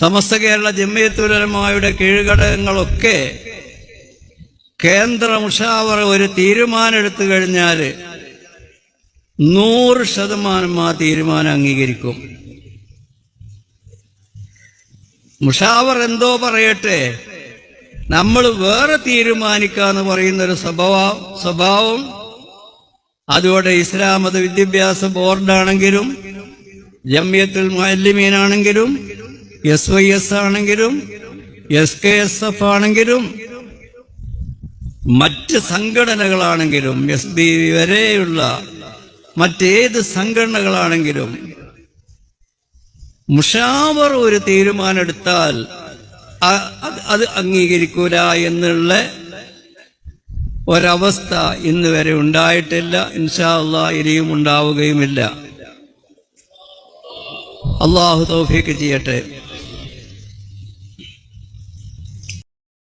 സമസ്ത കേരള ജമ്മിയത്തുലമായുടെ കീഴ്ഘടകങ്ങളൊക്കെ കേന്ദ്ര മുഷാവർ ഒരു തീരുമാനം എടുത്തു കഴിഞ്ഞാൽ നൂറ് ശതമാനം ആ തീരുമാനം അംഗീകരിക്കും. മുഷാവർ എന്തോ പറയട്ടെ നമ്മൾ വേറെ തീരുമാനിക്കാന്ന് പറയുന്നൊരു സ്വഭാവം സ്വഭാവം അതുകൊണ്ട് ഇസ്ലാം മത വിദ്യാഭ്യാസ ബോർഡാണെങ്കിലും ജമ്മിയത്തുൽ മുഅല്ലിമീനാണെങ്കിലും എസ് വൈ എസ് ആണെങ്കിലും എസ് കെ എസ് എഫ് ആണെങ്കിലും മറ്റ് സംഘടനകളാണെങ്കിലും എസ് ബി വരെയുള്ള മറ്റേത് സംഘടനകളാണെങ്കിലും മുഷാവർ ഒരു തീരുമാനമെടുത്താൽ അത് അംഗീകരിക്കൂല എന്നുള്ള ഒരവസ്ഥ ഇന്ന് വരെ ഉണ്ടായിട്ടില്ല. ഇൻഷാല്ല ഇനിയും ഉണ്ടാവുകയുമില്ല. അള്ളാഹു തൗഫീക്ക് ചെയ്യട്ടെ.